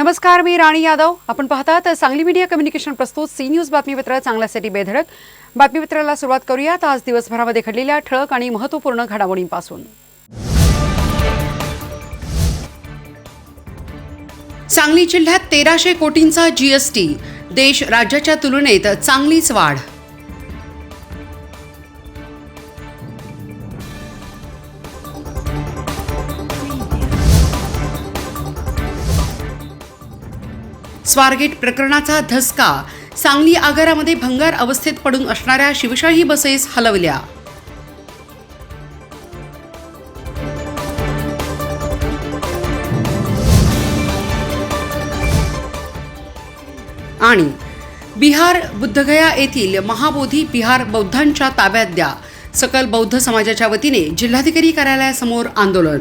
नमस्कार मी राणी यादव. आपण पाहतात सांगली मीडिया कम्युनिकेशन प्रस्तुत सी न्यूज बातमीपत्र चांगल्यासाठी बेधडक. बातमीपत्राला सुरुवात करूयात. आज दिवसभरामध्ये घडलेल्या ठळक आणि महत्त्वपूर्ण घडामोडींपासून. सांगली जिल्ह्यात तेराशे कोटींचा जीएसटी देश राज्याच्या तुलनेत चांगलीच वाढ. स्वारगेट प्रकरणाचा धसका. सांगली आगारामध्ये भंगार अवस्थेत पडून असणाऱ्या शिवशाही बसेस हलवल्या. आणि बिहार बुद्धगया येथील महाबोधी बिहार बौद्धांच्या ताब्यात द्या. सकल बौद्ध समाजाच्या वतीने जिल्हाधिकारी कार्यालयासमोर आंदोलन.